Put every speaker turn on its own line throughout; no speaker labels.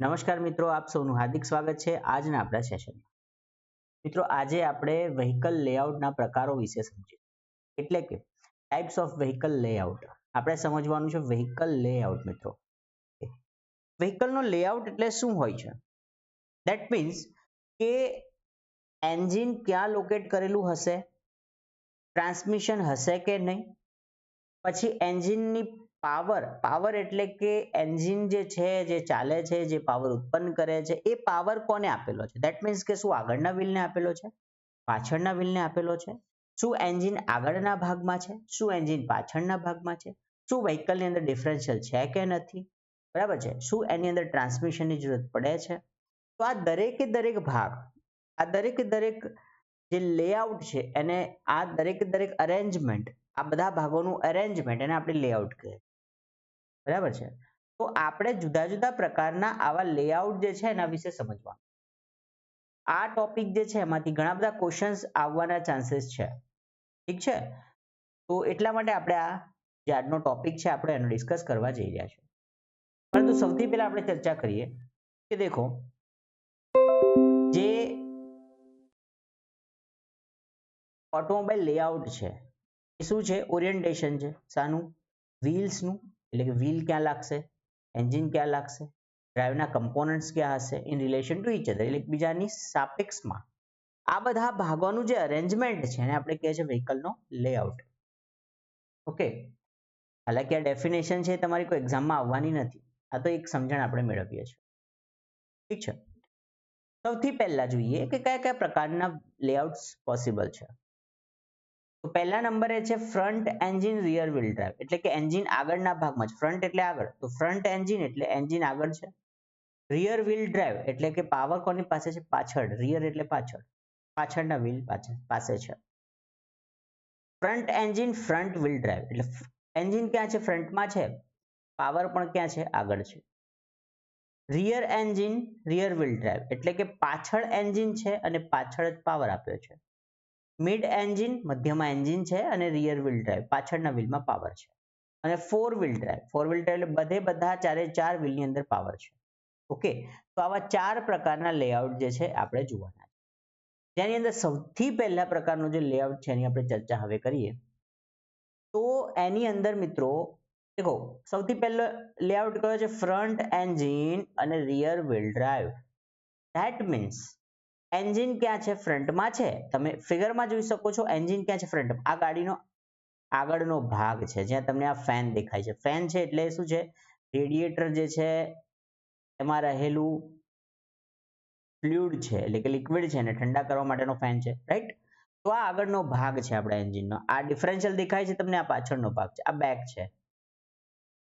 નમસ્કાર મિત્રો આપ સૌનું હાર્દિક સ્વાગત છે આજના આપણા સેશનમાં મિત્રો આજે આપણે vehicle layout ના પ્રકારો વિશે સમજીએ એટલે કે types of vehicle layout આપણે સમજવાનું છે vehicle layout મિત્રો vehicle નો layout એટલે શું હોય છે that means કે engine ક્યાં locate કરેલું હશે transmission હશે કે નહીં પછી engine power power એટલે કે એન્જિન જે છે, જે ચાલે છે, જે પાવર ઉત્પન્ન કરે છે, એ પાવર કોને આપેલો છે? દેટ મીન્સ કે શું આગળના વ્હીલને આપેલો છે? પાછળના વ્હીલને આપેલો છે? શું એન્જિન આગળના ભાગમાં છે? શું એન્જિન પાછળના ભાગમાં છે? શું વ્હીકલની અંદર ડિફરન્શિયલ છે કે નથી? બરાબર છે? શું એની અંદર ટ્રાન્સમિશનની જરૂરત પડે છે? તો આ દરેકે દરેક ભાગ, આ દરેકે દરેક જે લેઆઉટ છે, એને આ દરેકે દરેક અરેન્જમેન્ટ આ બધા ભાગોનું અરેન્જમેન્ટ એને આપણે લેઆઉટ કહીએ. બરાબર છે? તો આપણે જુદા જુદા પ્રકારના આવા લેઆઉટ જે છે એના વિશે સમજવા. આ ટોપિક જે છે એમાંથી ઘણા બધા ક્વેશ્ચન્સ આવવાના ચાન્સીસ છે. ઠીક છે? તો એટલા માટે આપણે આ જે આજનો ટોપિક છે આપણે એનો ડિસ્કસ કરવા જઈ રહ્યા છીએ. પરંતુ સૌથી પહેલા આપણે ચર્ચા કરીએ કે દેખો, જે ઓટોમોબાઈલ લેઆઉટ છે, એ શું છે? ઓરિએન્ટેશન છે? શાનું? વ્હીલ્સનું એટલે કે વ્હીલ ક્યાં લાગશે? એન્જિન ક્યાં લાગશે? ડ્રાઈવના કમ્પોનન્ટ્સ ક્યાં હશે? In relation to each other એટલે એકબીજાની સાપેક્ષમાં. આ બધા ભાગોનું જે અરેન્જમેન્ટ છે, એને આપણે કહે છે વ્હીકલનો લેઆઉટ ઓકે હાલાકી આ ડેફિનેશન છે તમારી કોઈ એક્ઝામમાં આવવાની નથી. આ તો એક સમજણ આપણે મેળવીએ છીએ. ઠીક છે? સૌથી પહેલા જોઈએ કે કયા કયા પ્રકારના લેઆઉટ્સ પોસિબલ છે. તો પહેલા નંબરે છે front engine rear wheel drive એટલે કે એન્જિન આગળના ભાગમાં છે ફ્રન્ટ એટલે આગળ. તો ફ્રન્ટ એન્જિન એટલે એન્જિન આગળ છે. રિયર વ્હીલ ડ્રાઈવ એટલે કે પાવર કોની પાસે છે? પાછળ. રિયર એટલે પાછળ. પાછળના વ્હીલ પાસે છે. Front engine front wheel drive એટલે એન્જિન ક્યાં છે? ફ્રન્ટમાં છે. પાવર પણ ક્યાં છે? આગળ છે. Rear engine rear wheel drive એટલે કે પાછળ એન્જિન છે અને પાછળ જ પાવર આપ્યો છે. મિડ એન્જિન મધ્યમાં એન્જિન છે અને રિયર વ્હીલ ડ્રાઈવ પાછળના વ્હીલમાં પાવર છે. અને four wheel drive four wheel drive એટલે બધે બધા ચારે ચાર વ્હીલની અંદર પાવર છે. ઓકે તો આવા ચાર પ્રકારના લેઆઉટ જે છે, આપણે જોવાના છે. જેની અંદર સૌથી પહેલા પ્રકારનો જે લેઆઉટ છે, એની આપણે ચર્ચા હવે કરીએ. તો એની અંદર મિત્રો, દેખો, સૌથી પહેલો લેઆઉટ કયો છે? ફ્રન્ટ એન્જિન અને rear wheel drive that means engine ક્યાં છે? ફ્રન્ટમાં છે. તમે ફિગરમાં જોઈ શકો છો, એન્જિન ક્યાં છે? ફ્રન્ટમાં આ ગાડીનો આગળનો ભાગ છે. જ્યાં તમને આ ફેન દેખાય છે. ફેન છે એટલે શું છે? રેડિએટર જે છે, એમાં રહેલું ફ્લુઇડ છે. એટલે કે લિક્વિડ છે ને ઠંડા કરવા માટેનો ફેન છે. રાઈટ? તો આ આગળનો ભાગ છે આપણા એન્જિનનો. આ ડિફરન્શિયલ દેખાય છે તમને, આ પાછળનો ભાગ છે. આ બેક છે.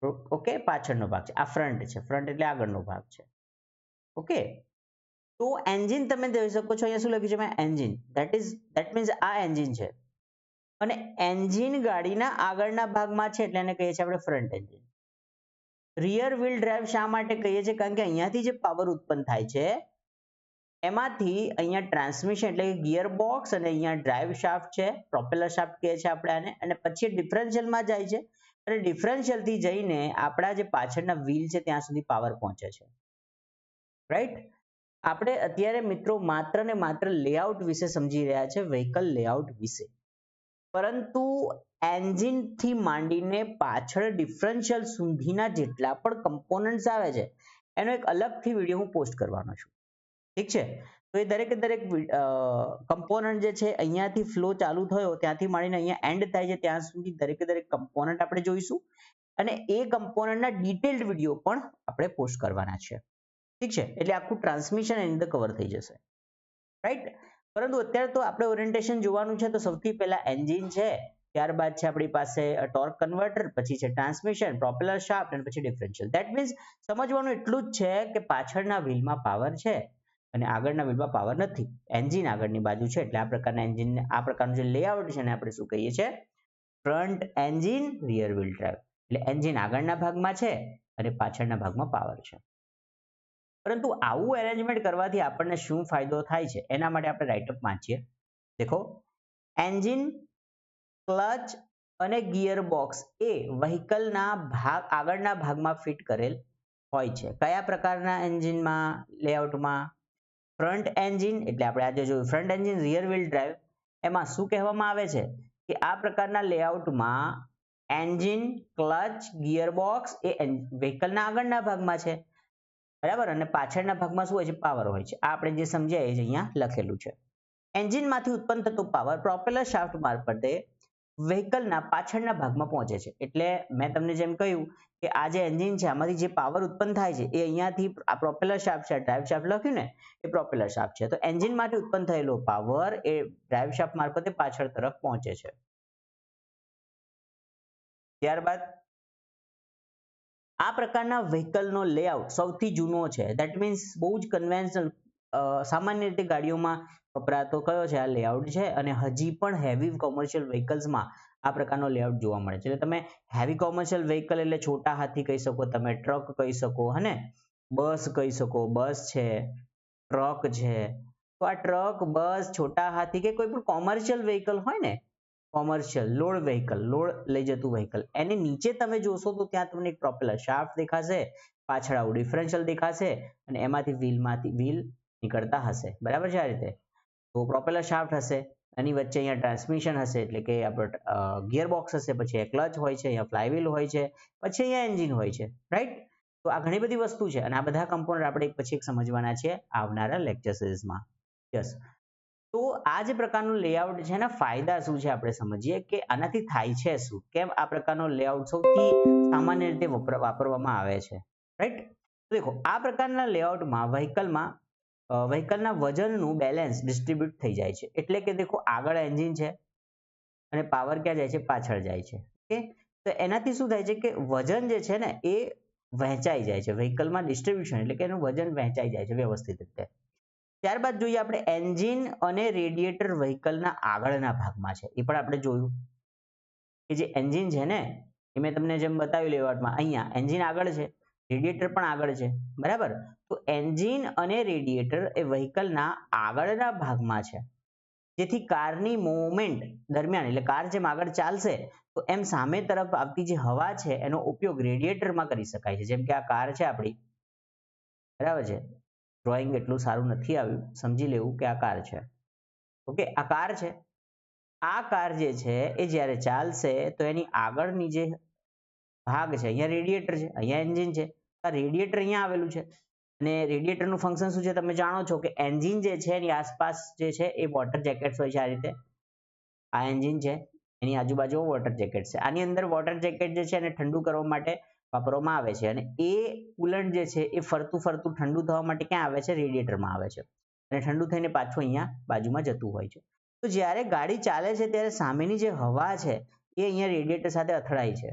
ઓકે? પાછળનો ભાગ છે. આ ફ્રન્ટ છે. ફ્રન્ટ એટલે આગળનો ભાગ છે. ઓકે? તો એન્જિન તમે જોઈ શકો છો, અહીંયા શું લખ્યું છે engine. That is that means આ એન્જિન છે. અને એન્જિન ગાડીના આગળના ભાગમાં છે એટલે એને કહીએ છીએ આપણે front engine rear wheel drive શા માટે કહીએ છીએ? કારણ કે અહીંયાથી જે પાવર ઉત્પન્ન થાય છે, એમાંથી અહીંયા ટ્રાન્સમિશન એટલે ગિયર બોક્સ અને અહીંયા ડ્રાઈવ શાફ્ટ છે પ્રોપેલર શાફ્ટ કહે છે આપણે આને. અને પછી ડિફરન્શિયલમાં જાય છે. અને ડિફરન્શિયલથી જઈને આપણા જે પાછળના વ્હીલ છે ત્યાં સુધી પાવર પહોંચે છે. રાઈટ આપણે અત્યારે મિત્રો માત્ર ને માત્ર લેઆઉટ વિશે સમજી રહ્યા છે વ્હીકલ લેઆઉટ વિશે. પરંતુ એન્જિનથી માંડીને પાછળ ડિફરન્શિયલ સુધીના જેટલા પણ કમ્પોનન્ટ્સ આવે છે, એનો એક અલગથી વીડિયો હું પોસ્ટ કરવાનો છું. ઠીક છે? તો એ દરેકે દરેક કમ્પોનન્ટ જે છે, અહીંયાથી ફ્લો ચાલુ થયો, ત્યાંથી માંડીને અહીંયા એન્ડ થાય છે, ત્યાં સુધી દરેકે દરેક કમ્પોનન્ટ આપણે જોઈશું. અને એ કમ્પોનન્ટના ડિટેલ્ડ વીડિયો પણ આપણે પોસ્ટ કરવાના છે. ઠીક છે? એટલે આખું ટ્રાન્સમિશન એની અંદર કવર થઈ જશે. રાઈટ પરંતુ અત્યારે તો આપણે ઓરિએન્ટેશન જોવાનું છે તો સૌથી પહેલા એન્જિન છે, ત્યારબાદ છે આપણી પાસે ટોર્ક કન્વર્ટર પછી છે ટ્રાન્સમિશન પ્રોપેલર શાફ્ટ અને પછી ડિફરન્શિયલ દેટ મીન્સ સમજવાનું એટલું જ છે કે પાછળના વ્હીલમાં પાવર છે અને આગળના વ્હીલમાં પાવર નથી. એન્જિન આગળની બાજુ છે, એટલે આ પ્રકારના એન્જિન આ પ્રકારનું જે લેઆઉટ છે એને આપણે શું કહીએ છીએ? Front engine rear wheel drive એટલે એન્જિન આગળના ભાગમાં છે અને પાછળના ભાગમાં પાવર છે. પરંતુ આવું એરેન્જમેન્ટ કરવાથી આપણને શું ફાયદો થાય છે? એના માટે આપણે રાઇટઅપ વાંચીએ. દેખો. એન્જિન ક્લચ અને ગિયર બોક્સ એ વ્હીકલના ભાગ આગળના ભાગમાં ફિટ કરેલ હોય છે. કયા પ્રકારના એન્જિનમાં લેઆઉટમાં ફ્રન્ટ એન્જિન એટલે આપણે આજે જોયું front engine rear wheel drive એમાં શું કહેવામાં આવે છે? કે આ પ્રકારના લેઆઉટમાં એન્જિન ક્લચ ગિયરબોક્સ એ વ્હીકલના આગળના ભાગમાં છે. બરાબર? અને પાછળના ભાગમાં શું હોય છે? પાવર હોય છે. આ આપણે જે સમજ્યા એ અહીંયા લખેલું છે. એન્જિનમાંથી ઉત્પન્ન થતો પાવર પ્રોપેલર શાફ્ટ મારફતે વ્હીકલના પાછળના ભાગમાં પહોંચે છે. એટલે મેં તમને જેમ કહ્યું કે આ જે એન્જિન છે, આમાંથી જે પાવર ઉત્પન્ન થાય છે, એ અહીંયાથી આ પ્રોપેલર શાફ્ટ છે ડ્રાઈવ શાફ્ટ લખ્યું ને, એ પ્રોપેલર શાફ્ટ છે. તો એન્જિનમાંથી ઉત્પન્ન થયેલો પાવર એ ડ્રાઈવ શાફ્ટ મારફતે પાછળ તરફ પહોંચે છે. ત્યારબાદ આ પ્રકારના વ્હીકલનો લેઆઉટ સૌથી જૂનો છે. ધેટ મીન્સ બહુ જ કન્વેન્શનલ સામાન્ય રીતે ગાડીઓમાં વપરાતો કયો છે? આ લેઆઉટ છે અને હજી પણ હેવી કોમર્શિયલ વ્હીકલ્સમાં આ પ્રકારનો લેઆઉટ જોવા મળે છે. એટલે તમે હેવી કોમર્શિયલ વ્હીકલ એટલે છોટા હાથી કહી શકો, તમે ટ્રક કહી શકો હને બસ કહી શકો, બસ છે ટ્રક છે. તો આ ટ્રક બસ, છોટા હાથી કે કોઈ પણ કોમર્શિયલ વ્હીકલ હોય ને કોમર્શિયલ લોડ વેહિકલ લોડ લઈ જતું વેહિકલ એની નીચે તમે જોશો તો ત્યાં તમને એક પ્રોપેલર શાફ્ટ દેખાશે, પાછળ આવું ડિફરન્શિયલ દેખાશે અને એમાંથી વ્હીલમાંથી વ્હીલ નીકળતા હશે. બરાબર છે આ રીતે? તો પ્રોપેલર શાફ્ટ હશે, એની વચ્ચે અહીંયા ટ્રાન્સમિશન હશે એટલે કે આપણે ગિયર બોક્સ હશે, પછી ક્લચ હોય છે, અહીંયા ફ્લાયવ્હીલ હોય છે, પછી અહીંયા એન્જિન હોય છે રાઈટ તો આ ઘણી બધી વસ્તુ છે અને આ બધા કમ્પોનન્ટ આપણે એક પછી એક સમજવાના છે આવનારા લેક્ચર સિરીઝમાં યસ તો આ જે પ્રકારનું લેઆઉટ છે એના ફાયદા શું છે આપણે સમજીએ કે આનાથી થાય છે શું? કેમ આ પ્રકારનો લેઆઉટ સૌથી સામાન્ય રીતે વાપરવામાં આવે છે? રાઈટ દેખો, આ પ્રકારના લેઆઉટમાં વ્હીકલમાં વ્હીકલના વજનનું બેલેન્સ ડિસ્ટ્રીબ્યુટ થઈ જાય છે. એટલે કે દેખો, આગળ એન્જિન છે અને પાવર ક્યાં જાય છે? પાછળ જાય છે. ઓકે? તો એનાથી શું થાય છે કે વજન જે છે ને, એ વહેંચાઈ જાય છે. વ્હીકલમાં ડિસ્ટ્રીબ્યુશન એટલે કે એનું વજન વહેંચાઈ જાય છે વ્યવસ્થિત રીતે. ત્યારબાદ જોઈએ આપણે એન્જિન અને રેડિયેટર વ્હીકલના આગળના ભાગમાં છે. એ પણ આપણે જોયું કે જે એન્જિન છે ને, એ મેં તમને જેમ બતાવી લેવાટમાં અહીંયા એન્જિન આગળ છે, રેડિયેટર પણ આગળ છે, બરાબર? તો એન્જિન અને રેડિયેટર એ વ્હીકલના આગળના ભાગમાં છે. જેથી કારની મૂવમેન્ટ દરમિયાન, એટલે કાર જેમ આગળ ચાલશે, તો એમ સામે તરફ આવતી જે હવા છે, એનો ઉપયોગ રેડિએટરમાં કરી શકાય છે. જેમ કે આ કાર છે આપણી, બરાબર છે? ડ્રોઈંગ એટલું સારું નથી આવ્યું. સમજી લેવું કે આ કાર છે. ઓકે, આ કાર છે. આ કાર જે છે, એ જ્યારે ચાલશે, તો એની આગળની જે ભાગ છે, અહીંયા રેડિએટર છે, અહીંયા એન્જિન છે. આ રેડિએટર અહીંયા આવેલું છે. અને રેડિએટરનું ફંક્શન શું છે, તમે જાણો છો કે એન્જિન જે છે, એની આસપાસ જે છે, એ વોટર જેકેટ્સ હોય છે આ રીતે. આ એન્જિન છે, એની આજુબાજુ વોટર જેકેટ છે. આની અંદર વોટર જેકેટ જે છે, એને ઠંડુ કરવા માટે વાપરવામાં આવે છે. અને એ કુલન્ટ જે છે એ ફરતું ફરતું ઠંડુ થવા માટે ક્યાં આવે છે? રેડિએટરમાં આવે છે. અને ઠંડુ થઈને પાછું અહીંયા બાજુમાં જતું હોય છે. તો જ્યારે ગાડી ચાલે છે ત્યારે સામેની જે હવા છે એ અહીંયા રેડિએટર સાથે અથડાય છે.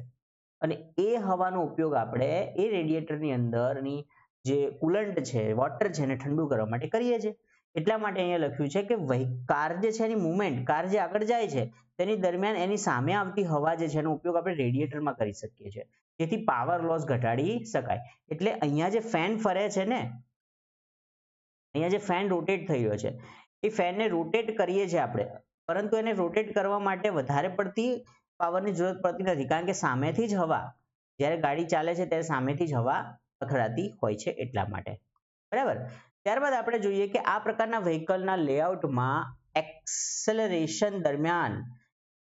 અને એ હવાનો ઉપયોગ આપણે એ રેડિએટરની અંદરની જે કુલન્ટ છે, વોટર છે એને ઠંડુ કરવા માટે કરીએ છીએ. એટલા માટે અહીંયા લખ્યું છે કે કાર જે છે એની મુવમેન્ટ, કાર જે આગળ જાય છે તેની દરમિયાન એની સામે આવતી હવા જે છે એનો ઉપયોગ આપણે રેડિએટરમાં કરી શકીએ છીએ. જેથી પાવર લોસ ઘટાડી શકાય. એટલે અહીંયા જે ફેન ફરે છે ને, અહીંયા જે ફેન રોટેટ રહ્યો છે, એ ફેનને રોટેટ કરીએ છીએ આપણે. પરંતુ એને રોટેટ કરવા માટે વધારે પડતી પાવરની જરૂરત પડતી નથી. કારણ કે સામેથી જ હવા, જ્યારે ગાડી ચાલે છે ત્યારે સામેથી જ હવા અથડાતી હોય છે એટલા માટે. બરાબર? ત્યારબાદ આપણે જોઈએ કે આ પ્રકારના વ્હીકલના લેઆઉટમાં એક્સેલરેશન દરમિયાન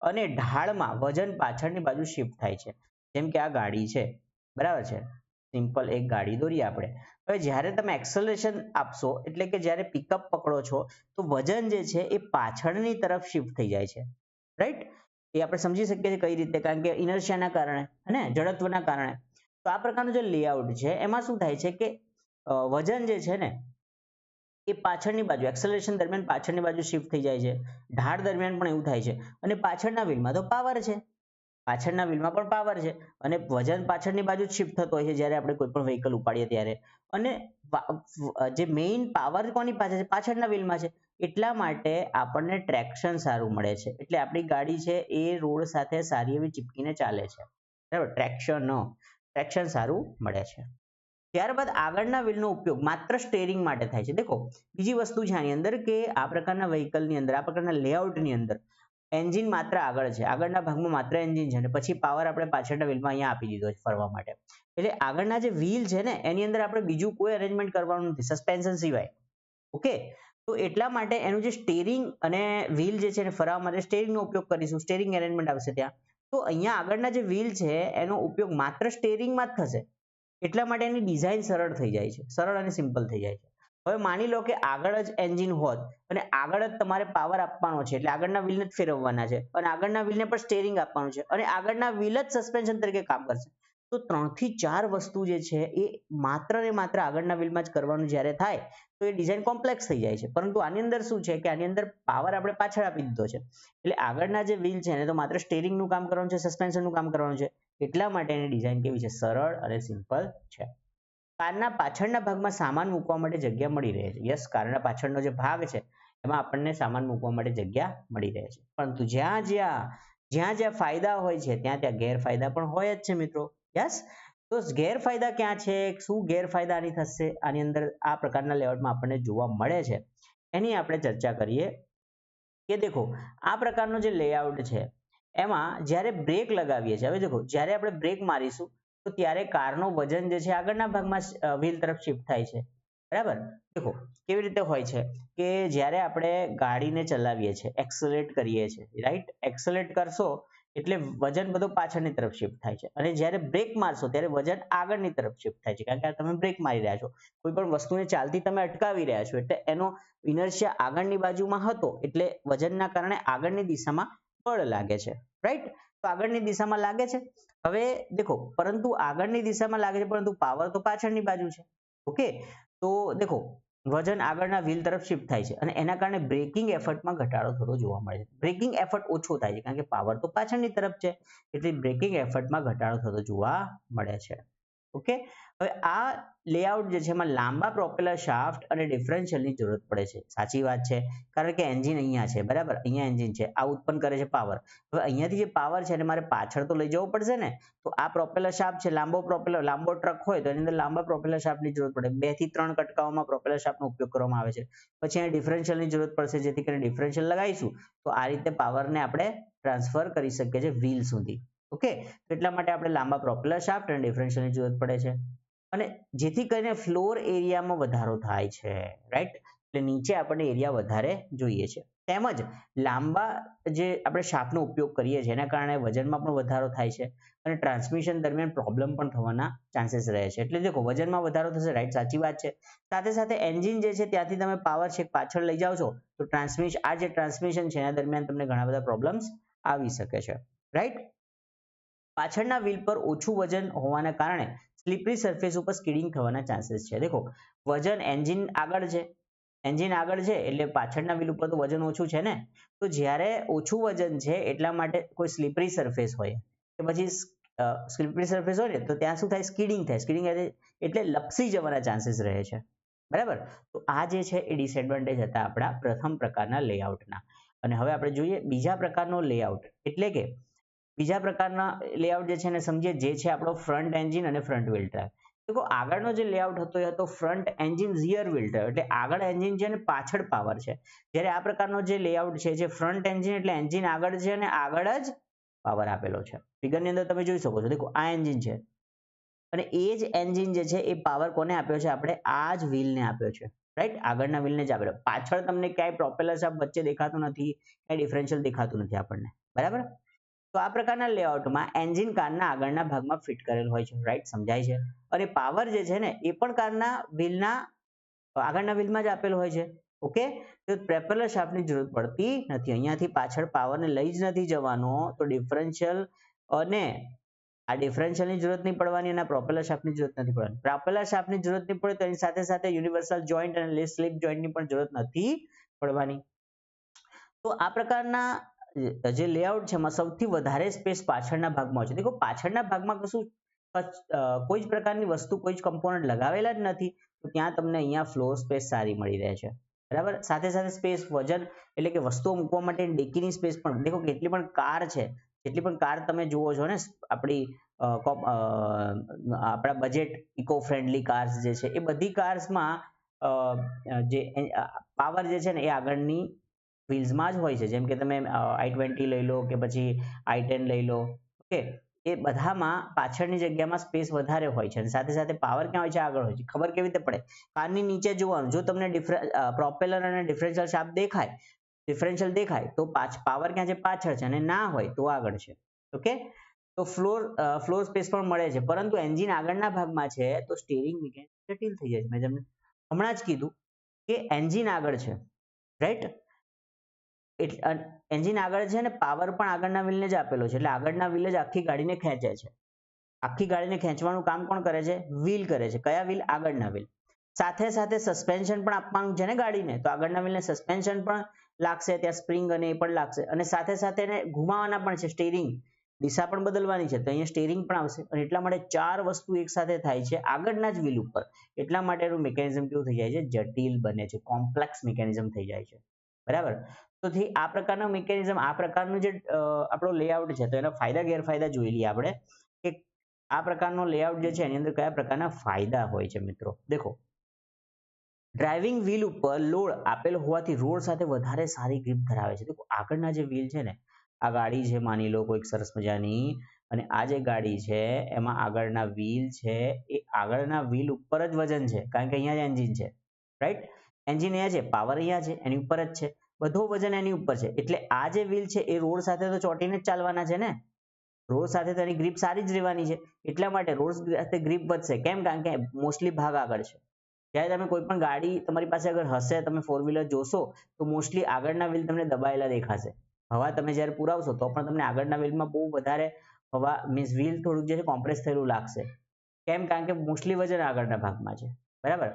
અને ઢાળમાં વજન પાછળની બાજુ શિફ્ટ થાય છે. જેમ કે આ ગાડી છે, બરાબર છે? સિમ્પલ એક ગાડી દોરીએ આપણે. હવે જ્યારે તમે એક્સેલરેશન આપશો, એટલે કે જ્યારે પિકઅપ પકડો છો, તો વજન જે છે એ પાછળની તરફ શિફ્ટ થઈ જાય છે. રાઈટ એ આપણે સમજી શકીએ છીએ કઈ રીતે, કારણ કે ઇનર્શિયાના કારણે અને જડત્વના કારણે. તો આ પ્રકારનું જે લેઆઉટ છે, એમાં શું થાય છે કે વજન જે છે ને, એ પાછળની બાજુ એક્સેલરેશન દરમિયાન પાછળની બાજુ શિફ્ટ થઈ જાય છે. ઢાળ દરમિયાન પણ એવું થાય છે. અને પાછળના વ્હીલમાં તો પાવર છે. પાછળના વ્હીલમાં પણ પાવર છે અને વજન પાછળની બાજુ શિફ્ટ થતો હોય છે જ્યારે આપણે કોઈ પણ વ્હીકલ ઉપાડીએ ત્યારે. અને જે મેઇન પાવર કોની પાસે છે? પાછળના વ્હીલમાં છે. એટલા માટે આપણને ટ્રેક્શન સારું મળે છે. એટલે આપણી ગાડી છે એ રોડ સાથે સારી એવી ચીપકીને ચાલે છે. બરાબર? ટ્રેક્શન ટ્રેક્શન સારું મળે છે. ત્યારબાદ આગળના વ્હીલનો ઉપયોગ માત્ર સ્ટેરિંગ માટે થાય છે. દેખો, બીજી વસ્તુ છે આની અંદર કે આ પ્રકારના વ્હીકલની અંદર, આ પ્રકારના લેઆઉટની અંદર એન્જિન માત્ર આગળ છે. આગળના ભાગમાં માત્ર એન્જિન છે અને પછી પાવર આપણે પાછળના વ્હીલમાં અહીંયા આપી દીધો છે ફરવા માટે. એટલે આગળના જે વ્હીલ છે ને, એની અંદર આપણે બીજું કોઈ અરેન્જમેન્ટ કરવાનું નથી સસ્પેન્શન સિવાય. ઓકે? તો એટલા માટે એનું જે સ્ટેરિંગ અને વ્હીલ જે છે એને ફરવા માટે સ્ટેરિંગનો ઉપયોગ કરીશું. સ્ટેરિંગ એરેન્જમેન્ટ આવશે ત્યાં. તો અહીંયા આગળના જે વ્હીલ છે, એનો ઉપયોગ માત્ર સ્ટેરિંગમાં જ થશે. એટલા માટે એની ડિઝાઇન સરળ થઈ જાય છે. સરળ અને સિમ્પલ થઈ જાય છે. હવે માની લો કે આગળ જ એન્જિન હોત અને આગળ જ તમારે પાવર આપવાનો છે, એટલે આગળના વ્હીલને જ ફેરવવાના છે. અને આગળના વ્હીલને પણ સ્ટેરિંગ આપવાનું છે. અને આગળના વ્હીલ જ સસ્પેન્શન તરીકે કામ કરશે. તો ત્રણથી ચાર વસ્તુ જે છે, એ માત્ર ને માત્ર આગળના વ્હીલમાં જ કરવાનું જ્યારે થાય, તો એ ડિઝાઇન કોમ્પ્લેક્સ થઈ જાય છે. પરંતુ આની અંદર શું છે કે આની અંદર પાવર આપણે પાછળ આપી દીધો છે. એટલે આગળના જે વ્હીલ છે, એને તો માત્ર સ્ટેરિંગનું કામ કરવાનું છે સસ્પેન્શનનું કામ કરવાનું છે. એટલા માટે એની ડિઝાઇન કેવી છે? સરળ અને સિમ્પલ છે. કારના પાછળના ભાગમાં સામાન મૂકવા માટે જગ્યા મળી રહે છે. યસ, કારના પાછળનો જે ભાગ છે, એમાં આપણને સામાન મૂકવા માટે જગ્યા મળી રહે છે. પરંતુ જ્યાં જ્યાં જ્યાં જ્યાં ફાયદા હોય છે, ત્યાં ત્યાં ગેરફાયદા પણ હોય જ છે મિત્રો. યસ? તો ગેરફાયદા ક્યાં છે? શું ગેરફાયદા આની થશે? આની અંદર આ પ્રકારના લેઆઉટમાં આપણને જોવા મળે છે. એની આપણે ચર્ચા કરીએ કે દેખો, આ પ્રકારનો જે લેઆઉટ છે, એમાં જ્યારે બ્રેક લગાવીએ છીએ, હવે દેખો, જ્યારે આપણે બ્રેક મારીશું તો ત્યારે કારનું વજન જે છે આગળના ભાગમાં વ્હીલ તરફ શિફ્ટ થાય છે. બરાબર? દેખો, કેવી રીતે હોય છે કે જ્યારે આપણે ગાડીને ચલાવીએ છીએ એક્સલેટ કરીએ છીએ રાઈટ એક્સલેટ કરશો એટલે વજન બધું પાછળની તરફ શિફ્ટ થાય છે. અને જ્યારે બ્રેક મારશો ત્યારે વજન આગળની તરફ શિફ્ટ થાય છે. કારણ કે તમે બ્રેક મારી રહ્યા છો. કોઈ પણ વસ્તુને ચાલતી તમે અટકાવી રહ્યા છો એટલે એનો ઇનર્શિયા આગળની બાજુમાં હતો એટલે વજનના કારણે આગળની દિશામાં બળ લાગે છે. રાઈટ તો આગળની દિશામાં લાગે છે. હવે દેખો, પરંતુ આગળની દિશામાં લાગે છે, પરંતુ પાવર તો પાછળની બાજુ છે. ઓકે તો દેખો, વજન આગળના વ્હીલ તરફ શિફ્ટ થાય છે અને એના કારણે બ્રેકિંગ એફર્ટમાં ઘટાડો થતો જોવા મળે છે. બ્રેકિંગ એફર્ટ ઓછો થાય છે, કારણ કે પાવર તો પાછળની તરફ છે, એટલે બ્રેકિંગ એફર્ટમાં ઘટાડો થતો જોવા મળે છે. ઓકે હવે આ લેઆઉટ જે છે એમાં લાંબા પ્રોપેલર શાફ્ટ અને ડિફરન્શિયલની જરૂરત પડે છે. સાચી વાત છે. કારણ કે એન્જિન અહીંયા છે, બરાબર? અહીંયા એન્જિન છે. આ ઉત્પન્ન કરે છે પાવર હવે અહીંયાથી જે પાવર છે એને મારે પાછળ તો લઈ જવો પડશે ને? તો આ પ્રોપેલર શાફ્ટ છે, લાંબો પ્રોપેલર લાંબો ટ્રક હોય તો એની અંદર લાંબા પ્રોપેલર શાફ્ટની જરૂરત પડે. બેથી ત્રણ કટકાઓમાં પ્રોપેલર શાફ્ટનો ઉપયોગ કરવામાં આવે છે. પછી અહીંયા ડિફરન્શિયલની જરૂરત પડશે, જેથી કરીને ડિફરન્શિયલ લગાવીશું. તો આ રીતે પાવરને આપણે ટ્રાન્સફર કરી શકીએ છીએ વ્હીલ સુધી. ઓકે એટલા માટે આપણે લાંબા પ્રોપેલર શાફ્ટ અને ડિફરન્શિયલની જરૂરત પડે છે. અને જેથી કરીને ફ્લોર એરિયામાં વધારો થાય છે રાઈટ એટલે નીચે આપણને એરિયા વધારે જોઈએ છે. તેમજ લાંબા જે આપણે શાફ્ટનો ઉપયોગ કરીએ છીએ, એના કારણે વજનમાં પણ વધારો થાય છે અને ટ્રાન્સમિશન દરમિયાન પ્રોબ્લેમ પણ થવાના ચાન્સીસ રહે છે. એટલે દેખો, વજનમાં વધારો થશે રાઈટ સાચી વાત છે. સાથે સાથે એન્જિન જે છે, ત્યાંથી તમે પાવર છેક પાછળ લઈ જાઓ છો, તો ટ્રાન્સમિશન આ જે ટ્રાન્સમિશન છે, એના દરમિયાન તમને ઘણા બધા પ્રોબ્લેમ્સ આવી શકે છે રાઈટ પાછળના વ્હીલ પર ઓછું વજન હોવાના કારણે સ્લીપરી સરફેસ ઉપર સ્કીડિંગ થવાના ચાન્સીસ છે. દેખો, વજન એન્જિન આગળ છે. એન્જિન આગળ છે એટલે પાછળના વ્હીલ ઉપર તો વજન ઓછું છે ને? તો જ્યારે ઓછું વજન છે એટલા માટે કોઈ સ્લીપરી સરફેસ હોય. કે પછી સ્લીપરી સરફેસ હોય ને, તો ત્યાં શું થાય? સ્કીડિંગ થાય. સ્કીડિંગ એટલે લપસી જવાના ચાન્સીસ રહે છે. બરાબર? તો આ જે છે એ ડિસએડવાન્ટેજ હતા આપણા પ્રથમ પ્રકારના લેઆઉટના અને હવે આપણે જોઈએ બીજા પ્રકારનો લેઆઉટ એટલે કે બીજા પ્રકારના લેઆઉટ જે છે એને સમજીએ, જે છે આપણો ફ્રન્ટ એન્જિન અને ફ્રન્ટ વ્હીલ ડ્રાઈવ તો આગળનો જે લેઆઉટ હતો એ હતો front engine rear wheel drive એટલે આગળ એન્જિન છે અને પાછળ પાવર છે. જ્યારે આ પ્રકારનો જે લેઆઉટ છે, જે ફ્રન્ટ એન્જિન એટલે એન્જિન આગળ છે અને આગળ જ પાવર આપેલો છે. ફિગરની અંદર તમે જોઈ શકો છો. દેખો, આ એન્જિન છે. અને એ જ એન્જિન જે છે એ પાવર કોને આપ્યો છે? આપણે આ જ વ્હીલને આપ્યો છે. રાઈટ આગળના વ્હીલને જ આપેલો. પાછળ તમને ક્યાંય પ્રોપેલર સાહેબ વચ્ચે દેખાતું નથી, ક્યાંય ડિફરન્શિયલ દેખાતું નથી આપણને. બરાબર? તો આ પ્રકારના લેઆઉટમાં એન્જિન કારના આગળના ભાગમાં ફિટ કરેલ હોય છે રાઈટ સમજાય છે? અને પાવર જે છે ને, એ પણ કારના વ્હીલના, આગળના વ્હીલમાં જ આપેલો હોય છે ઓકે તો પ્રેપેલર શાફ્ટની જરૂર પડતી નથી. અહીંયાથી પાછળ પાવરને લઈ જ નથી જવાનો, તો ડિફરન્શિયલ અને આ ડિફરન્શિયલની જરૂરત નહીં પડવાની અને પ્રોપેલર શાફ્ટની જરૂરત નથી પડવાની. પ્રોપેલર શાફ્ટની જરૂરત નહીં પડે તો એની સાથે સાથે યુનિવર્સલ જોઈન્ટ અને સ્લીપ જોઈન્ટની પણ જરૂરત નથી પડવાની. તો આ પ્રકારના જે લેઆઉટ છે એમાં સૌથી વધારે સ્પેસ પાછળના ભાગમાં છે. દેખો, પાછળના ભાગમાં કશું કોઈ જ પ્રકારની વસ્તુ, કોઈ જ કમ્પોનન્ટ લગાવેલા જ નથી, તો ત્યાં તમને અહીંયા ફ્લોર સ્પેસ સારી મળી રહે છે. બરાબર? સાથે સાથે સ્પેસ વજન, એટલે કે વસ્તુઓ મૂકવા માટે ડેકીની સ્પેસ પણ, દેખો, કેટલી પણ કાર છે, જેટલી પણ કાર તમે જુઓ છો ને, આપણી આપણા બજેટ ઇકો ફ્રેન્ડલી કાર્સ જે છે, એ બધી કાર્સમાં જે પાવર જે છે ને, એ આગળની વ્હીલ્સમાં જ હોય છે. જેમ કે તમે આઈ ટ્વેન્ટી લઈ લો કે પછી આઈ ટેન લઈ લો. ઓકે? એ બધામાં પાછળની જગ્યામાં સ્પેસ વધારે હોય છે અને સાથે સાથે પાવર ક્યાં હોય છે? આગળ હોય છે. ખબર કેવી રીતે પડે? કારની નીચે જોવાનું, જો તમને પ્રોપેલર અને ડિફરન્શિયલ શાપ દેખાય, ડિફરન્શિયલ દેખાય, તો પાવર ક્યાં છે? પાછળ છે અને ના હોય તો આગળ છે. ઓકે? તો ફ્લોર ફ્લોર સ્પેસ પણ મળે છે. પરંતુ એન્જિન આગળના ભાગમાં છે તો સ્ટીરિંગ મિકેનિક જટિલ થઈ જાય છે. મેં તમને હમણાં જ કીધું કે એન્જિન આગળ છે. રાઈટ? એન્જિન આગળ છે ને પાવર પણ આગળના વ્હીલને જ આપેલો છે. એટલે આગળના વ્હીલ જ આખી ગાડીને ખેંચે છે. આખી ગાડીને ખેંચવાનું કામ કોણ કરે છે? વ્હીલ કરે છે. કયા વ્હીલ આગળના વ્હીલ સાથે સાથે સસ્પેન્શન પણ આપવાનું છે ને ગાડીને? તો આગળના વ્હીલને સસ્પેન્શન પણ લાગશે, ત્યાં સ્પ્રિંગ અને એ પણ લાગશે. અને સાથે સાથે એને ઘુમાવાના પણ છે સ્ટેરિંગ દિશા પણ બદલવાની છે. તો અહીંયા સ્ટેરિંગ પણ આવશે. અને એટલા માટે ચાર વસ્તુ એક સાથે થાય છે આગળના જ વ્હીલ ઉપર. એટલા માટે એનું મિકેનિઝમ કેવું થઈ જાય છે? જટિલ બને છે. કોમ્પ્લેક્સ મિકેનિઝમ થઈ જાય છે. બરાબર? તો આ પ્રકારનો મિકેનિઝમ આ પ્રકારનું જે આપણો લેઆઉટ છે, તો એના ફાયદા, ગેરફાયદા જોઈ લઈએ આપણે કે આ પ્રકારનો લેઆઉટ જે છે, એની અંદર કયા પ્રકારના ફાયદા હોય છે મિત્રો? દેખો. ડ્રાઇવિંગ વ્હીલ ઉપર લોડ આપેલો હોવાથી રોડ સાથે વધારે સારી ગ્રીપ ધરાવે છે. દેખો, આગળના જે વ્હીલ છે ને, આ ગાડી છે, માની લો કોઈક સરસ મજાની, અને આ જે ગાડી છે, એમાં આગળના વ્હીલ છે, એ આગળના વ્હીલ ઉપર જ વજન છે. કારણ કે અહીંયા જ એન્જિન છે રાઈટ એન્જિન અહીંયા છે પાવર અહીંયા છે, એની ઉપર જ છે. બધો વજન એની ઉપર છે. એટલે આ જે વ્હીલ છે, એ રોડ સાથે તો ચોટીને જ ચાલવાના છે ને? રોડ સાથે તો એની ગ્રીપ સારી જ રહેવાની છે. એટલા માટે રોડ સાથે ગ્રીપ વધશે. કેમ? કારણ કે મોસ્ટલી ભાગ આગળ છે. જ્યારે તમે કોઈ પણ ગાડી તમારી પાસે અગર હશે, તમે ફોર વ્હીલર જોશો, તો મોસ્ટલી આગળના વ્હીલ તમને દબાયેલા દેખાશે. હવા તમે જ્યારે પુરાવશો, તો પણ તમને આગળના વ્હીલમાં બહુ વધારે હવા મીન્સ વ્હીલ થોડુંક જે છે કોમ્પ્રેસ થયેલું લાગશે. કેમ? કારણ કે મોસ્ટલી વજન આગળના ભાગમાં છે. બરાબર?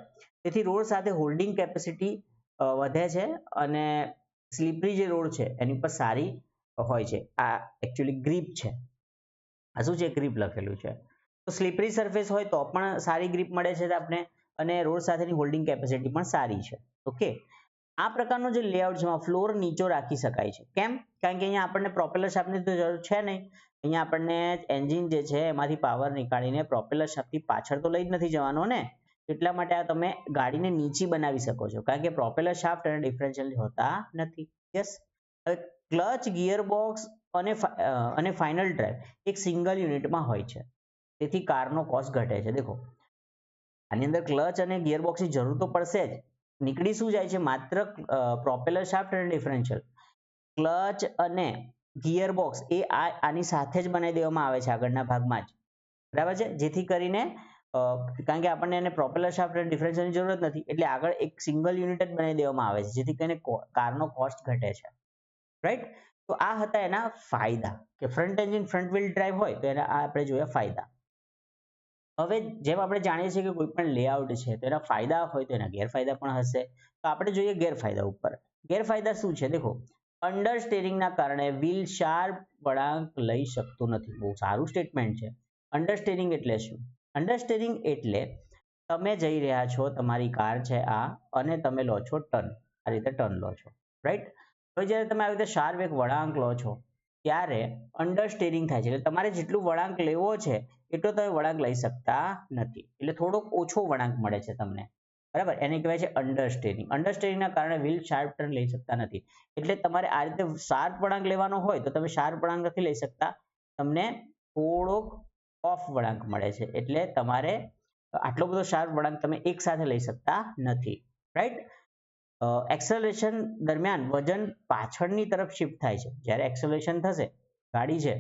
તેથી રોડ સાથે હોલ્ડિંગ કેપેસિટી વધે છે અને સ્લીપરી જે રોડ છે એની પર સારી હોય છે. આ એકચ્યુઅલી ગ્રીપ છે. આ શું છે? ગ્રીપ લખેલું છે. તો સ્લીપરી સરફેસ હોય તો પણ સારી ગ્રીપ મળે છે આપણે અને રોડ સાથેની હોલ્ડિંગ કેપેસિટી પણ સારી છે. ઓકે આ પ્રકારનો જે લેઆઉટ છે ફ્લોર નીચો રાખી શકાય છે. કેમ? કારણ કે અહીંયા આપણને પ્રોપેલર શાફ્ટની તો જરૂર છે નહીં. અહીંયા આપણને એન્જિન જે છે એમાંથી પાવર નીકાળીને પ્રોપેલર શાપથી પાછળ તો લઈ જ નથી જવાનો ને? એટલા માટે આ તમે ગાડીને નીચી બનાવી શકો છો. કારણ કે પ્રોપેલર શાફ્ટ અને ડિફરન્શિયલ હોતા નથી. યસ ક્લચ ગિયરબોક્સ અને અને ફાઇનલ ડ્રાઈવ એક સિંગલ યુનિટમાં હોય છે. તેથી કારનો કોસ્ટ ઘટે છે. દેખો. આની અંદર ક્લચ અને ગિયરબોક્સની જરૂર તો પડશે જ. નીકળી શું જાય છે? માત્ર પ્રોપેલર શાફ્ટ અને ડિફરન્શિયલ ક્લચ અને ગિયરબોક્સ એ આ, આની સાથે જ બનાવી દેવામાં આવે છે આગળના ભાગમાં જ. બરાબર છે? જેથી કરીને કારણ કે આપણને એને પ્રોપેલર શાફ્ટ અને જરૂરત નથી, એટલે આગળ એક સિંગલ યુનિટ જ બનાવી દેવામાં આવે છે, જેથી કરીને કારનો કોસ્ટ ઘટે છે. રાઈટ તો આ હતા એના ફાયદા, કે front engine front wheel drive હોય તો એના આપણે જોયા ફાયદા. હવે જેમ આપણે જાણીએ છીએ કે કોઈ પણ લેઆઉટ છે, તો એના ફાયદા હોય તો એના ગેરફાયદા પણ હશે. તો આપણે જોઈએ ગેરફાયદા ઉપર. ગેરફાયદા શું છે? દેખો અંડર સ્ટેરિંગના કારણે વ્હીલ શાર્પ વળાંક લઈ શકતું નથી. બહુ સારું સ્ટેટમેન્ટ છે. અંડર સ્ટેરિંગ એટલે શું? અંડરસ્ટેરિંગ એટલે તમે જઈ રહ્યા છો, તમારી કાર છે આ, અને તમે લો છો ટર્ન. આ રીતે ટર્ન લો છો રાઈટ હવે જ્યારે તમે આવી રીતે શાર્પ એક વળાંક લો છો, ત્યારે અંડરસ્ટેરિંગ થાય છે. એટલે તમારે જેટલું વળાંક લેવો છે, એટલો તમે વળાંક લઈ શકતા નથી. એટલે થોડોક ઓછો વળાંક મળે છે તમને. બરાબર? એને કહેવાય છે અંડરસ્ટેરિંગ અંડરસ્ટેરિંગના કારણે વ્હીલ શાર્પ ટર્ન લઈ શકતા નથી. એટલે તમારે આ રીતે શાર્પ વળાંક લેવાનો હોય, તો તમે શાર્પ વળાંક નથી લઈ શકતા. તમને થોડોક ઓફ વળાંક મળે છે. એટલે તમારે આટલો બધો શાર્પ વળાંક તમે એક સાથે લઈ શકતા નથી. રાઈટ એક્સેલરેશન દરમિયાન વજન પાછળની તરફ શિફ્ટ થાય છે. જ્યારે એક્સેલરેશન થશે, ગાડી છે.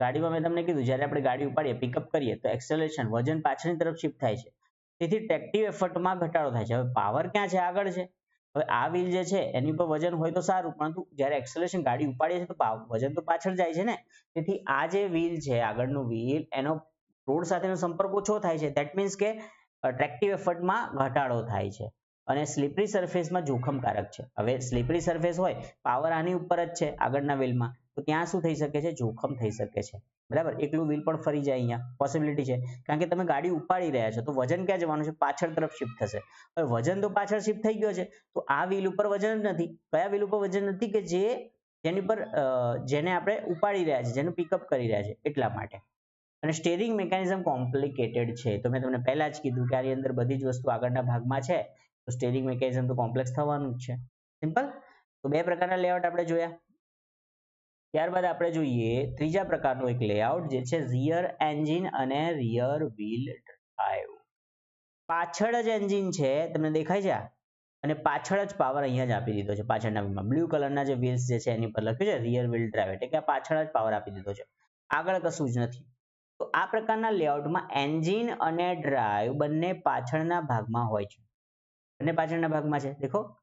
ગાડીમાં મેં તમને કીધું, જ્યારે આપણે ગાડી ઉપાડીએ પિકઅપ કરીએ, તો એક્સેલરેશન વજન પાછળની તરફ શિફ્ટ થાય છે. તેથી ટ્રેક્ટિવ એફર્ટમાં ઘટાડો થાય છે. હવે પાવર ક્યાં છે? આગળ છે. હવે આ વ્હીલ જે છે, એની ઉપર વજન હોય તો સારું, પરંતુ જ્યારે એક્સેલેશન ગાડી ઉપાડીએ છીએ તો વજન તો પાછળ જાય છે ને? તેથી આ જે વ્હીલ છે, આગળનું વ્હીલ એનો રોડ સાથેનો સંપર્ક ઓછો થાય છે. દેટ મીન્સ કે ટ્રેક્ટિવ એફર્ટમાં ઘટાડો થાય છે. અને સ્લીપરી સરફેસમાં જોખમકારક છે. હવે સ્લીપરી સરફેસ હોય પાવર આની ઉપર જ છે, આગળના વ્હીલમાં તો ત્યાં શું થઈ શકે છે? જોખમ થઈ શકે છે. બરાબર? એકલું વ્હીલ પણ ફરી જાય અહીંયા. પોસિબિલિટી છે. કારણ કે તમે ગાડી ઉપાડી રહ્યા છો, તો વજન ક્યાં જવાનું છે? પાછળ તરફ શિફ્ટ થશે. હવે વજન તો પાછળ શિફ્ટ થઈ ગયો છે. તો આ વ્હીલ ઉપર વજન નથી. કયા વ્હીલ ઉપર વજન નથી કે જે જેની પર જેને આપણે ઉપાડી રહ્યા છે જેનું પિકઅપ કરી રહ્યા છે એટલા માટે. અને સ્ટેરિંગ મિકેનિઝમ કોમ્પ્લિકેટેડ છે. તો મેં તમને પહેલા જ કીધું કે આની અંદર બધી જ વસ્તુ આગળના ભાગમાં છે. તો સ્ટેરિંગ મિકેનિઝમ તો કોમ્પ્લેક્સ થવાનું જ છે. સિમ્પલ તો બે પ્રકારના લેઆઉટ આપણે જોયા. ત્યારબાદ આપણે જોઈએ ત્રીજા પ્રકારનું એક લેઆઉટ જે છે રિયર એન્જિન અને રિયર વ્હીલ ડ્રાઈવ પાછળ જ એન્જિન છે, તમને દેખાય છે? અને પાછળ જ પાવર અહીંયા જ આપી દીધો છે. પાછળના વ્હીલમાં બ્લુ કલરના જે વ્હીલ્સ જે છે એની પર લખ્યું છે રિયર વ્હીલ ડ્રાઈવ એટલે કે પાછળ જ પાવર આપી દીધો છે. આગળ કશું જ નથી. તો આ પ્રકારના લેઆઉટમાં એન્જિન અને ડ્રાઈવ બંને પાછળના ભાગમાં હોય છે. બંને પાછળના ભાગમાં છે. દેખો.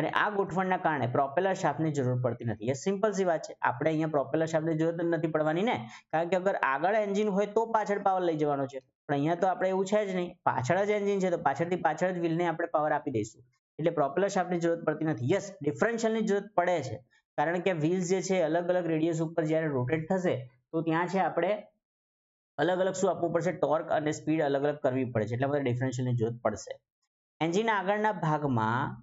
અને આ ગોઠવણના કારણે પ્રોપેલર શાફ્ટની જરૂર પડતી નથી. એ સિમ્પલ સી વાત છે. આપણે અહીંયા પ્રોપેલર શાફ્ટની જરૂર નથી પડવાની ને. કારણ કે અગર આગળ એન્જિન હોય તો પાછળ પાવર લઈ જવાનો છે. પણ અહીંયા તો આપણે એવું છે જ નહીં. પાછળ જ એન્જિન છે તો પાછળથી પાછળ જ વ્હીલને આપણે પાવર આપી દઈશું. એટલે પ્રોપેલર શાફ્ટની જરૂર પડતી નથી. યસ ડિફરન્શિયલની જરૂર પડે છે. કારણ કે વ્હીલ્સ જે છે અલગ અલગ રેડિયસ ઉપર જ્યારે રોટેટ થશે તો ત્યાં છે આપણે અલગ અલગ શું આપવું પડશે? ટોર્ક અને સ્પીડ અલગ અલગ કરવી પડે છે. એટલે બધા ડિફરન્શિયલની જરૂર પડશે. એન્જિન આગળના ભાગમાં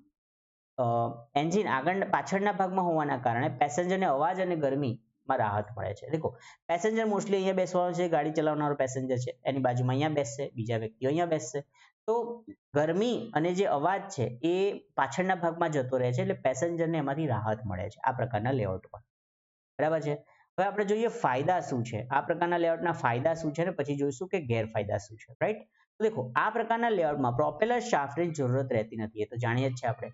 એન્જિન આગળ પાછળના ભાગમાં હોવાના કારણે પેસેન્જરને અવાજ અને ગરમીમાં રાહત મળે છે. દેખો પેસેન્જર મોસ્ટલી અહીંયા બેસવાનો છે, ગાડી ચલાવનારો પેસેન્જર છે. એની બાજુમાં અહીંયા બેસશે, બીજા વ્યક્તિઓ અહીંયા બેસશે. તો ગરમી અને જે અવાજ છે એ પાછળના ભાગમાં જતો રહે છે એટલે પેસેન્જરને એમાંથી રાહત મળે છે આ પ્રકારના લેઆઉટમાં બરાબર છે? હવે આપણે જોઈએ ફાયદા શું છે? આ પ્રકારના લેઆઉટના ફાયદા શું છે ને પછી જોઈશું કે ગેરફાયદા શું છે રાઈટ તો દેખો, આ પ્રકારના લેઆઉટમાં પ્રોપેલર શાફ્ટની જરૂરત રહેતી નથી, એ તો જાણીએ જ છે આપણે.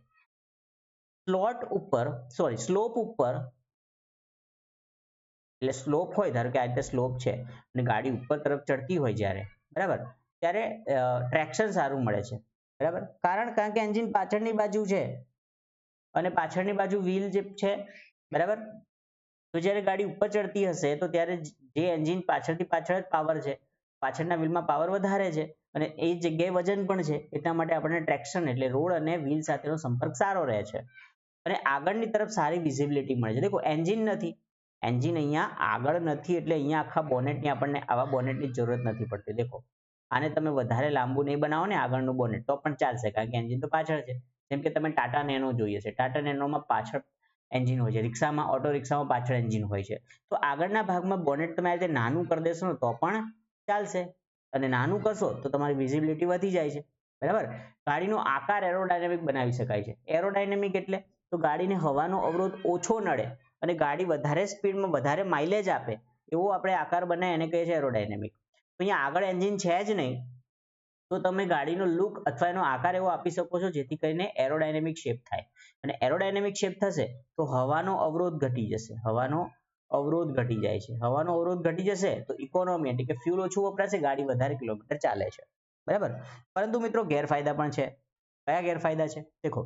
સ્લોટ ઉપર સોરી સ્લોપ ઉપર, એટલે સ્લોપ હોય, ધારો કે આ રીતે સ્લોપ છે, અને ગાડી ઉપર તરફ ચડતી હોય જ્યારે, બરાબર? ત્યારે ટ્રેક્શન સારું મળે છે, બરાબર? કારણ કારણ કે એન્જિન પાછળની બાજુ છે, અને પાછળની બાજુ વ્હીલ જે છે, બરાબર? તો જ્યારે ગાડી ઉપર ચડતી હશે, તો ત્યારે જે એન્જિન પાછળથી પાછળ જ પાવર છે, પાછળના વ્હીલમાં પાવર વધારે છે, અને એ જગ્યાએ વજન પણ છે, એટલા માટે આપણને ટ્રેક્શન એટલે રોડ અને વ્હીલ સાથેનો સંપર્ક સારો રહે છે. અને આગળની તરફ સારી વિઝિબિલિટી મળે છે. દેખો એન્જિન નથી. એન્જિન અહીંયા આગળ નથી એટલે અહીંયા આખા બોનેટની આપણને આવા બોનેટની જરૂરત નથી પડતી. દેખો, આને તમે વધારે લાંબુ નહીં બનાવો ને આગળનું બોનેટ તો પણ ચાલશે. કારણ કે એન્જિન તો પાછળ છે. જેમ કે તમે ટાટા નેનો જોઈએ છે. ટાટા નેનોમાં પાછળ એન્જિન હોય છે. રિક્ષામાં ઓટો રિક્ષામાં પાછળ એન્જિન હોય છે. તો આગળના ભાગમાં બોનેટ તમે આ રીતે નાનું કરી દેશો ને તો પણ ચાલશે. અને નાનું કરશો તો તમારી વિઝિબિલિટી વધી જાય છે. બરાબર? ગાડીનો આકાર એરોડાયનેમિક બનાવી શકાય છે. એરોડાયનેમિક એટલે તો ગાડીને હવાનો અવરોધ ઓછો નડે અને ગાડી વધારે સ્પીડમાં વધારે માઇલેજ આપે એવો આપણે આકાર બનાવીએ એને કહીએ છીએ એરોડાયનેમિક અહીંયા આગળ એન્જિન છે જ નહીં, તો તમે ગાડીનો લુક અથવા એનો આકાર એવો આપી શકો છો જેથી કરીને એરોડાયનેમિક શેપ થાય. અને એરોડાયનેમિક શેપ થશે તો હવાનો અવરોધ ઘટી જશે, હવાનો અવરોધ ઘટી જાય છે. હવાનો અવરોધ ઘટી જશે તો ઇકોનોમી એટલે કે ફ્યુલ ઓછું વપરાશે, ગાડી વધારે કિલોમીટર ચાલે છે. બરાબર? પરંતુ મિત્રો ગેરફાયદા પણ છે. કયા ગેરફાયદા છે? દેખો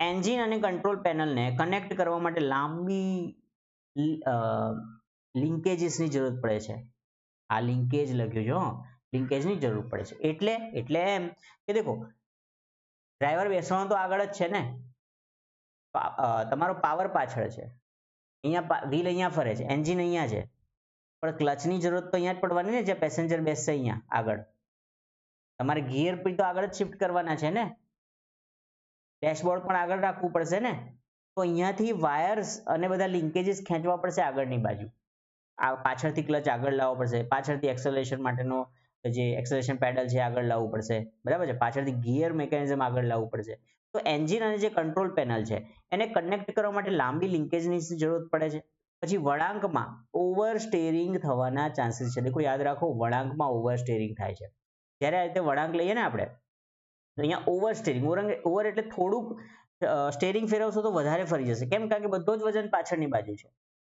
એન્જિન અને કંટ્રોલ પેનલને કનેક્ટ કરવા માટે લાંબી લિંકેજીસની જરૂર પડે છે. આ લિંકેજ લખ્યું છે, હો. લિંકેજની જરૂર પડે છે. એટલે એટલે એમ કે દેખો, ડ્રાઈવર બેસવાનો તો આગળ જ છે ને? તમારો પાવર પાછળ છે. અહીંયા વ્હીલ અહીંયા ફરે છે, એન્જિન અહીંયા છે. પણ ક્લચની જરૂરત તો અહીંયા જ પડવાની ને, જે પેસેન્જર બેસશે અહીંયા આગળ. તમારે ગિયર પણ તો આગળ જ શિફ્ટ કરવાના છે ને? ડેશબોર્ડ પણ આગળ રાખવું પડશે ને? તો અહીંયાથી વાયર્સ અને બધા લિંકેજીસ ખેંચવા પડશે આગળની બાજુ. આ પાછળથી ક્લચ આગળ લાવવો પડશે. પાછળથી એક્સેલરેશન માટેનો જે એક્સેલરેશન પેડલ છે આગળ લાવવું પડશે. બરાબર છે? પાછળથી ગિયર મિકેનિઝમ આગળ લાવવું પડશે. તો એન્જિન અને જે કંટ્રોલ પેનલ છે, એને કનેક્ટ કરવા માટે લાંબી લિંકેજની જરૂરત પડે છે. પછી વળાંકમાં ઓવર સ્ટેરિંગ થવાના ચાન્સીસ છે. દેખો, યાદ રાખો, વળાંકમાં ઓવર સ્ટેરિંગ થાય છે. જ્યારે આ રીતે વળાંક લઈએ ને આપણે અહીંયા ઓવર સ્ટેરિંગ ઓવર એટલે થોડુંક સ્ટેરિંગ ફેરવશો તો વધારે ફરી જશે. કેમ? કારણ કે બધો જ વજન પાછળની બાજુ છે.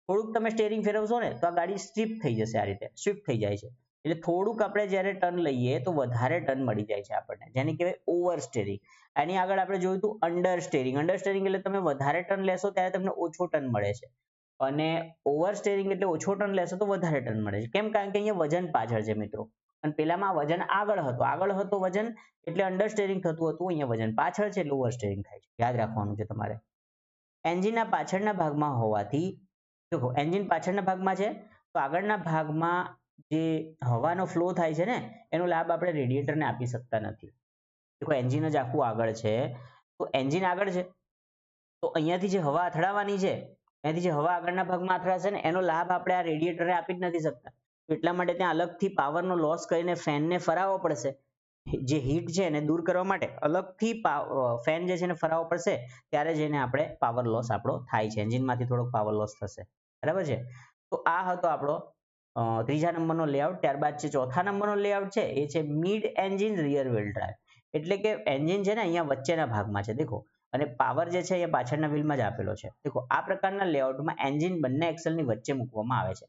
થોડુંક તમે સ્ટેરિંગ ફેરવશો ને, તો આ ગાડી સ્ટ્રીપ થઈ જશે આ રીતે. સ્વિફ્ટ થઈ જાય છે. એટલે થોડુંક આપણે જ્યારે ટર્ન લઈએ, તો વધારે ટર્ન મળી જાય છે આપણને. જેને કહેવાય ઓવર સ્ટેરિંગ એની આગળ આપણે જોયું હતું અંડર સ્ટેરિંગ અંડર સ્ટેરિંગ એટલે તમે વધારે ટર્ન લેશો, ત્યારે તમને ઓછો ટર્ન મળે છે. અને ઓવર સ્ટેરિંગ એટલે ઓછો ટર્ન લેશો, તો વધારે ટર્ન મળે છે. કેમ? કારણ કે અહીંયા વજન પાછળ છે, મિત્રો. અને પેલામાં વજન આગળ હતો. આગળ હતો વજન એટલે અંડરસ્ટેરિંગ થતું હતું, અહીંયા વજન પાછળ છે ઓવર સ્ટેરિંગ થાય છે. યાદ રાખવાનું છે તમારે. એન્જિનના પાછળના ભાગમાં હોવાથી જો એન્જિન પાછળના ભાગમાં છે, તો આગળના ભાગમાં જે હવાનો ફ્લો થાય છે ને, એનો લાભ આપણે રેડિએટરને આપી શકતા નથી. દેખો એન્જિન જ આખું આગળ છે. તો એન્જિન આગળ છે. તો અહીંયાથી જે હવા અથડાવાની છે, અહીંયાથી જે હવા આગળના ભાગમાં અથડાશે ને, એનો લાભ આપણે આ રેડિએટરને આપી જ નથી શકતા. એટલા માટે ત્યાં અલગથી પાવરનો લોસ કરીને ફેનને ફરાવવો પડશે. જે હીટ છે એને દૂર કરવા માટે અલગથી ફેન જે છે એને ફરાવવો પડશે, ત્યારે જઈને આપણે પાવર લોસ આપણો થાય છે. એન્જિનમાંથી થોડોક પાવર લોસ થશે. બરાબર છે? તો આ હતો આપણો ત્રીજા નંબરનો લેઆઉટ ત્યારબાદ છે ચોથા નંબરનો લેઆઉટ છે. એ છે mid engine rear wheel drive એટલે કે એન્જિન છે ને અહીંયા વચ્ચેના ભાગમાં છે. દેખો, અને પાવર જે છે એ પાછળના વ્હીલમાં જ આપેલો છે. દેખો, આ પ્રકારના લેઆઉટમાં એન્જિન બંને એક્સલની વચ્ચે મૂકવામાં આવે છે.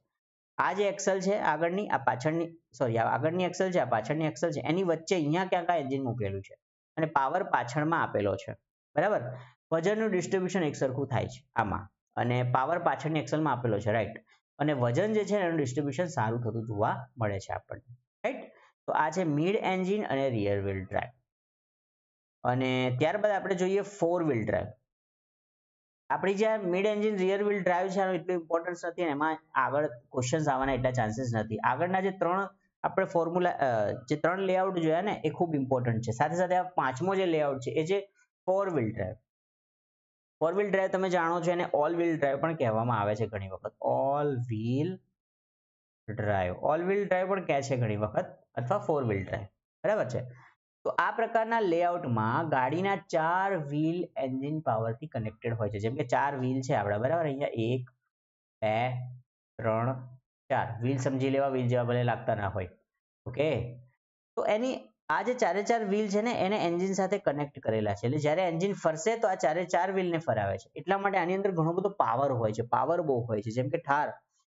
આ જે એક્સલ છે આગળની, આ પાછળની સોરી આ આગળની એક્સલ છે, આ પાછળની એક્સલ છે, એની વચ્ચે અહીંયા ક્યાં ક્યાં એન્જિન મૂકેલું છે? અને પાવર પાછળમાં આપેલો છે. બરાબર? વજનનું ડિસ્ટ્રીબ્યુશન એકસરખું થાય છે, આમાં. અને પાવર પાછળની એક્સેલમાં આપેલો છે રાઈટ અને વજન જે છે, એનું ડિસ્ટ્રીબ્યુશન સારું થતું જોવા મળે છે આપણને. રાઈટ તો આ છે મિડ એન્જિન અને રિયર વ્હીલ ડ્રાઈવ અને ત્યારબાદ આપણે જોઈએ ફોર વ્હીલ ડ્રાઈવ આપણી જે mid engine rear wheel drive છે એનો એટલું ઇમ્પોર્ટન્સ નથી અને એમાં આગળ ક્વેશ્ચન્સ આવવાના એટલા ચાન્સીસ નથી. આગળના જે ત્રણ આપણે ફોર્મ્યુલા જે ત્રણ લેઆઉટ જોયા ને, એ ખૂબ ઇમ્પોર્ટન્ટ છે. સાથે સાથે આ પાંચમો જે લેઆઉટ છે, એ છે four wheel drive four wheel drive તમે જાણો છો, એને ઓલ વ્હીલ ડ્રાઈવ પણ કહેવામાં આવે છે ઘણી વખત. All wheel drive all wheel drive પણ કહે છે ઘણી વખત, અથવા ફોર વ્હીલ ડ્રાઈવ બરાબર છે? તો આ પ્રકારના લેઆઉટમાં ગાડીના ચાર વ્હીલ એન્જિન પાવરથી કનેક્ટેડ હોય છે. જેમ કે ચાર વ્હીલ છે આપણા, બરાબર? અહીંયા એક, બે, ત્રણ, ચાર. વ્હીલ સમજી લેવા, વ્હીલ જેવા ભલે લાગતા ના હોય. ઓકે? તો એની આ જે ચારે ચાર વ્હીલ છે ને, એને એન્જિન સાથે કનેક્ટ કરેલા છે. એટલે જ્યારે એન્જિન ફરશે તો આ ચારે ચાર વ્હીલને ફરાવે છે. એટલા માટે આની અંદર ઘણો બધો પાવર હોય છે. પાવર બહુ હોય છે. જેમ કે ઠાર.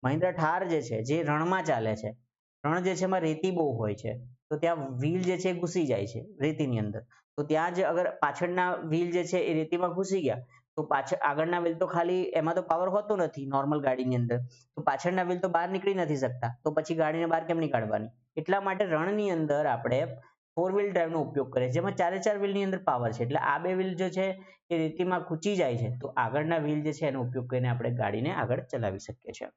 મહિન્દ્રા ઠાર જે છે, જે રણમાં ચાલે છે. રણ જે છે એમાં રેતી બહુ હોય છે. તો ત્યાં વ્હીલ જે છે એ ઘૂસી જાય છે રેતીની અંદર. તો ત્યાં જ અગર પાછળના વ્હીલ જે છે એ રેતીમાં ઘૂસી ગયા, તો પાછળ આગળના વ્હીલ તો ખાલી એમાં તો પાવર હોતો નથી નોર્મલ ગાડીની અંદર. તો પાછળના વ્હીલ તો બહાર નીકળી નથી શકતા. તો પછી ગાડીને બહાર કેમ નીકાળવાની? એટલા માટે રણની અંદર આપણે ફોર વ્હીલ ડ્રાઈવનો ઉપયોગ કરીએ છીએ જેમાં ચારે ચાર વ્હીલની અંદર પાવર છે. એટલે આ બે વ્હીલ જે છે એ રેતીમાં ખૂંચી જાય છે. તો આગળના વ્હીલ જે છે એનો ઉપયોગ કરીને આપણે ગાડીને આગળ ચલાવી શકીએ છીએ.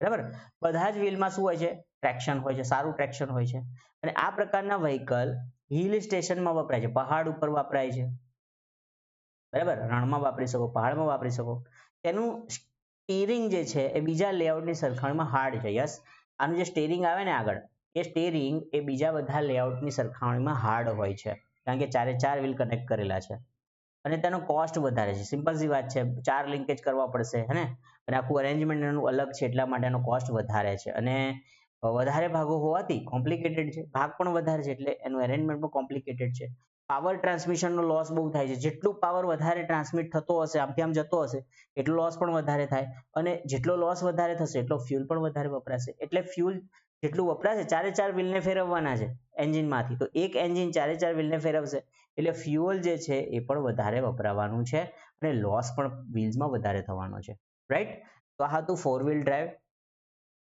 બરાબર? બધા જ વ્હીલમાં શું હોય છે? ટ્રેક્શન હોય છે, સારું ટ્રેક્શન હોય છે. અને આ પ્રકારના વ્હીકલ હિલ સ્ટેશનમાં વપરાય છે, પહાડ ઉપર વપરાય છે. બરાબર? રણમાં વાપરી શકો, પહાડમાં વાપરી શકો. તેનું સ્ટીરિંગ જે છે, એ બીજા લેઆઉટની સરખામણીમાં હાર્ડ છે, યસ? આનું જે સ્ટેરિંગ આવે ને આગળ, એ સ્ટેરિંગ એ બીજા બધા લેઆઉટની સરખામણીમાં હાર્ડ હોય છે. કારણ કે ચારે ચાર વ્હીલ કનેક્ટ કરેલા છે. અને તેનો કોસ્ટ વધારે છે. સિમ્પલ સી વાત છે, ચાર લિંકેજ કરવા પડશે, હે અને આખું અરેન્જમેન્ટ એનું અલગ છે, એટલા માટે એનો કોસ્ટ વધારે છે. અને વધારે ભાગો હોવાથી કોમ્પ્લિકેટેડ છે. ભાગ પણ વધારે છે એટલે એનું એરેન્જમેન્ટ પણ કોમ્પ્લિકેટેડ છે. પાવર ટ્રાન્સમિશનનો લોસ બહુ થાય છે. જેટલું પાવર વધારે ટ્રાન્સમિટ થતો હશે, આમથી આમ જતો હશે, એટલો લોસ પણ વધારે થાય. અને જેટલો લોસ વધારે થશે, એટલો ફ્યુલ પણ વધારે વપરાશે. એટલે ફ્યુલ જેટલું વપરાશે, ચારે ચાર વ્હીલને ફેરવવાના છે એન્જિનમાંથી તો એક એન્જિન ચારે ચાર વ્હીલને ફેરવશે, એટલે ફ્યુઅલ જે છે એ પણ વધારે વપરાવાનું છે અને લોસ પણ વ્હીલ્સમાં વધારે થવાનો છે. રાઈટ તો આ હતું ફોર વ્હીલ ડ્રાઈવ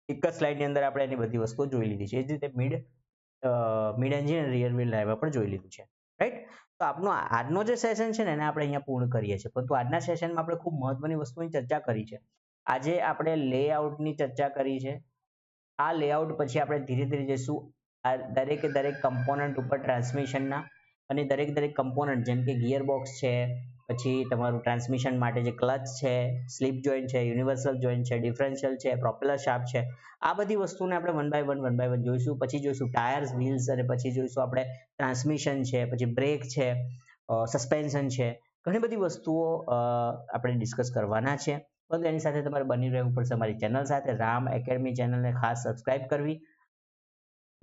એક જ સ્લાઇડની અંદર આપણે એની બધી વસ્તુઓ જોઈ લીધી છે. એ જ રીતે mid mid engine rear wheel drive પણ જોઈ લીધું છે. રાઈટ તો આપણો આજનો જે સેશન છે ને, એને આપણે અહીંયા પૂર્ણ કરીએ છીએ. પરંતુ આજના સેશનમાં આપણે ખૂબ મહત્વની વસ્તુની ચર્ચા કરી છે. આજે આપણે લેઆઉટની ચર્ચા કરી છે. આ લેઆઉટ પછી આપણે ધીરે ધીરે જઈશું. આ દરેકે દરેક કમ્પોનન્ટ ઉપર ટ્રાન્સમિશનના અને દરેક દરેક કમ્પોનન્ટ જેમ કે ગિયર બોક્સ છે પછી તમારું ટ્રાન્સમિશન માટે જે ક્લચ છે સ્લીપ જોઈન્ટ છે યુનિવર્સલ જોઈન્ટ છે ડિફરન્શિયલ છે પ્રોપેલર શાફ્ટ છે, આ બધી વસ્તુને આપણે one by one one by one જોઈશું. પછી જોઈશું ટાયર્સ વ્હીલ્સ અને પછી જોઈશું આપણે ટ્રાન્સમિશન છે, પછી બ્રેક છે સસ્પેન્શન છે. ઘણી બધી વસ્તુઓ આપણે ડિસ્કસ કરવાના છે. પરંતુ એની સાથે તમારે બની રહેવું પડશે અમારી ચેનલ સાથે. રામ એકેડમી ચેનલને ખાસ સબસ્ક્રાઇબ કરવી.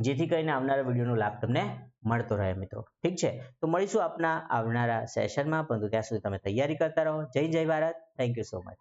જેથી કરીને આવનારા વિડીયોનો લાભ તમને મળતો રહે મિત્રો. ઠીક છે? તો મળીશું આપના આવનારા સેશનમાં પરંતુ ત્યાં સુધી તમે તૈયારી કરતા રહો. જય જય Bharat. Thank you so much